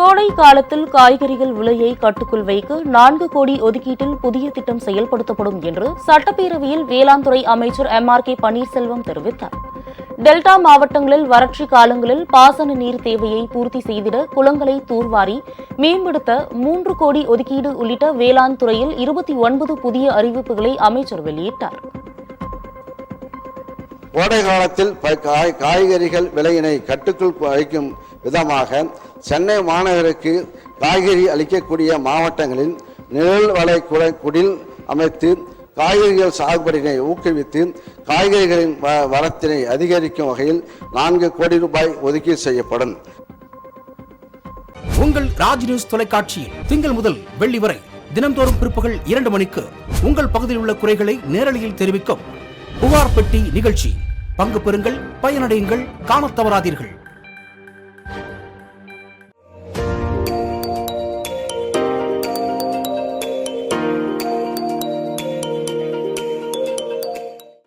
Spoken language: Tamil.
கோடை காலத்தில் காய்கறிகள் விலையை கட்டுக்குள் வைக்க நான்கு கோடி ஒதுக்கீட்டில் புதிய திட்டம் செயல்படுத்தப்படும் என்று சட்டப்பேரவையில் வேளாண் துறை அமைச்சர் எம் ஆர் கே பன்னீர்செல்வம் தெரிவித்தார். டெல்டா மாவட்டங்களில் வறட்சி காலங்களில் பாசன நீர் தேவையை பூர்த்தி செய்திட குளங்களை தூர்வாரி மேம்படுத்த மூன்று கோடி ஒதுக்கீடு உள்ளிட்ட வேளாண் துறையில் இருபத்தி ஒன்பது புதிய அறிவிப்புகளை அமைச்சர் வெளியிட்டார். கோடை காலத்தில் காய்கறிகள் விலையினை கட்டுக்குள் வைக்கும் விதமாக சென்னை மாநகருக்கு காய்கறி அளிக்கக்கூடிய மாவட்டங்களில் நிழல் வலை குடை குடில் அமைத்து காய்கறிகள் சாகுபடியினை ஊக்குவித்து காய்கறிகளின் வ- வரத்தினை அதிகரிக்கும் வகையில் நான்கு கோடி ரூபாய் ஒதுக்கீடு செய்யப்படும். உங்கள் ராஜ் நியூஸ் தொலைக்காட்சியில் திங்கள் முதல் வெள்ளி வரை தினம்தோறும் பிற்பகல் இரண்டு மணிக்கு உங்கள் பகுதியில் உள்ள குறைகளை நேரலையில் தெரிவிக்கும் புகார் பெட்டி நிகழ்ச்சி. பங்கு பெறுங்கள் பயனடையுங்கள் காணத் தவறாதீர்கள்.